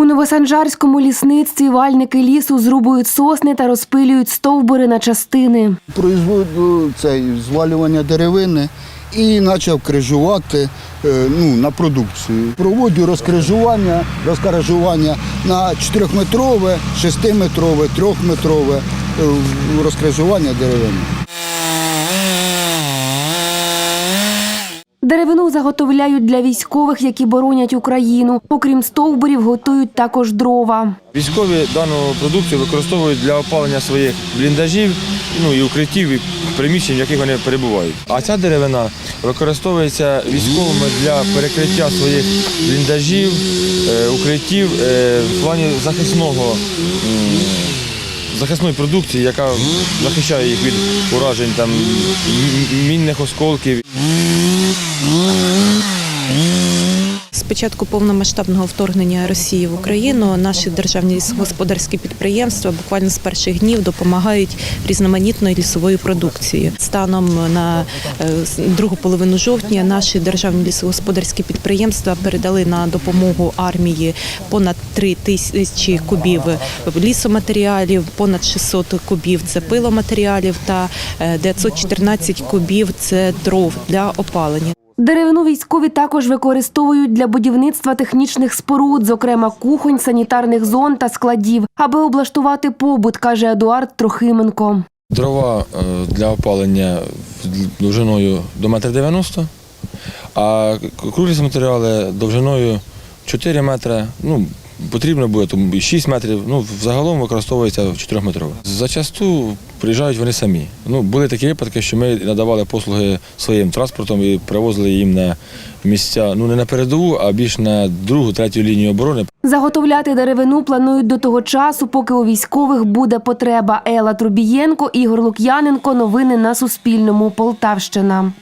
У Новосанжарському лісництві вальники лісу зрубують сосни та розпилюють стовбури на частини. Производу цей звалювання деревини і почав крижувати е, ну, на продукцію. Проводжу розкрижування, розкаражування на 4-метрове, 6-метрове, 3-метрове е, розкрижування деревини. Деревину заготовляють для військових, які боронять Україну. Окрім стовбурів, готують також дрова. Військові дану продукцію використовують для опалення своїх бліндажів, ну і укриттів, і приміщень, в яких вони перебувають. А ця деревина використовується військовими для перекриття своїх бліндажів, е, укриттів е, в плані захисного. Захисної продукції, яка захищає їх від уражень там, мінних осколків. З початку повномасштабного вторгнення Росії в Україну наші державні лісогосподарські підприємства буквально з перших днів допомагають різноманітною лісовою продукцією. Станом на е, другу половину жовтня наші державні лісогосподарські підприємства передали на допомогу армії понад 3 тисячі кубів лісоматеріалів, понад 600 кубів це пиломатеріалів та е, 914 кубів це дров для опалення. Деревину військові також використовують для будівництва технічних споруд, зокрема кухонь, санітарних зон та складів, аби облаштувати побут, каже Едуард Трохименко. Дрова е, для опалення довжиною до 1,90 м, а круглі матеріали довжиною 4 метри. Ну, потрібно буде тому 6 метрів. Ну, взагалом використовується 4-метрове. Зачасту приїжджають вони самі. Ну, були такі випадки, що ми надавали послуги своїм транспортом і привозили їм на місця, ну не на передову, а більш на другу, третю лінію оборони. Заготовляти деревину планують до того часу, поки у військових буде потреба. Ела Трубієнко, Ігор Лук'яненко. Новини на Суспільному. Полтавщина.